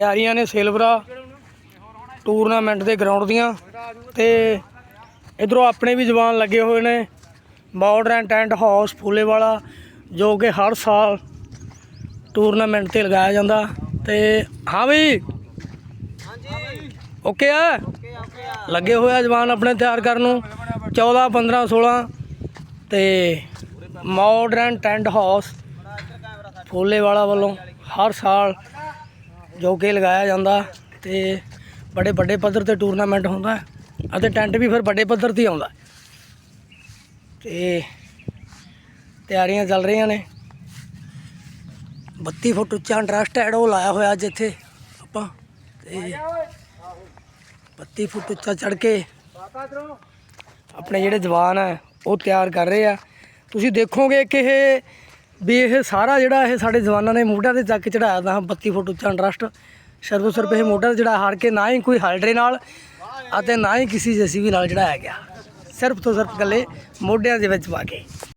ਤਿਆਰੀਆਂ ਨੇ ਸਿਲਵਰਾ ਟੂਰਨਾਮੈਂਟ ਦੇ ਗਰਾਊਂਡ ਦੀਆਂ ਤੇ ਇਧਰੋਂ ਆਪਣੇ ਵੀ ਜਵਾਨ ਲੱਗੇ ਹੋਏ ਨੇ ਮਾਡਰਨ ਟੈਂਟ ਹਾਊਸ ਫੂਲੇ ਵਾਲਾ, ਜੋ ਕਿ ਹਰ ਸਾਲ ਟੂਰਨਾਮੈਂਟ ਤੇ ਲਗਾਇਆ ਜਾਂਦਾ ਤੇ ਹਾਂ ਬਈ। ਹਾਂਜੀ ਓਕੇ ਆ? ਲੱਗੇ ਹੋਇਆ ਆ ਜਵਾਨ ਆਪਣੇ ਤਿਆਰ ਕਰਨ ਨੂੰ। 14 15 16 ਤੇ ਮਾਡਰਨ ਟੈਂਟ ਹਾਊਸ ਫੂਲੇ ਵਾਲਾ ਵੱਲੋਂ ਹਰ ਸਾਲ ਜੋ ਕਿ ਲਗਾਇਆ ਜਾਂਦਾ ਤੇ ਬੜੇ ਵੱਡੇ ਪੱਧਰ ਤੇ ਟੂਰਨਾਮੈਂਟ ਹੁੰਦਾ ਅਤੇ ਟੈਂਟ ਵੀ ਫਿਰ ਵੱਡੇ ਪੱਧਰ ਤੇ ਆਉਂਦਾ। ਤੇ ਤਿਆਰੀਆਂ ਚੱਲ ਰਹੀਆਂ ਨੇ। 32 ਫੁੱਟ ਉੱਚਾ ਇੰਟਰਸਟ ਐਡ ਉਹ ਲਾਇਆ ਹੋਇਆ ਅੱਜ ਇੱਥੇ ਆਪਾਂ। ਤੇ 32 ਫੁੱਟ ਉੱਚਾ ਚੜ ਕੇ ਆਪਣੇ ਜਿਹੜੇ ਜਵਾਨ ਆ, ਉਹ ਤਿਆਰ ਕਰ ਰਹੇ ਆ। ਤੁਸੀਂ ਦੇਖੋਗੇ ਕਿ ਇਹ ਵੀ ਇਹ ਸਾਰਾ ਜਿਹੜਾ ਇਹ ਸਾਡੇ ਜਵਾਨਾਂ ਨੇ ਮੋਢਿਆਂ ਤੇ ਚੱਕ ਚੜਾਇਆ ਤਾਂ 32 ਫੁੱਟ ਉੱਚਾ ਇੰਟਰਸਟ। ਸਰਵ ਸਿਰਫ ਇਹ ਮੋਢਿਆਂ ਤੇ ਜਿਹੜਾ ਹਾਰ ਕੇ ਨਾ ਹੀ ਕੋਈ ਹਲਡਰੇ ਨਾਲ ਅਤੇ ਨਾ ਹੀ ਕਿਸੇ ਜੈਸੀ ਵੀ ਨਾਲ ਚੜਾਇਆ ਗਿਆ ਸਿਰਫ ਤੋਂ ਸਿਰਫ ਇਕੱਲੇ ਮੋਢਿਆਂ ਦੇ ਵਿੱਚ ਪਾ ਕੇ।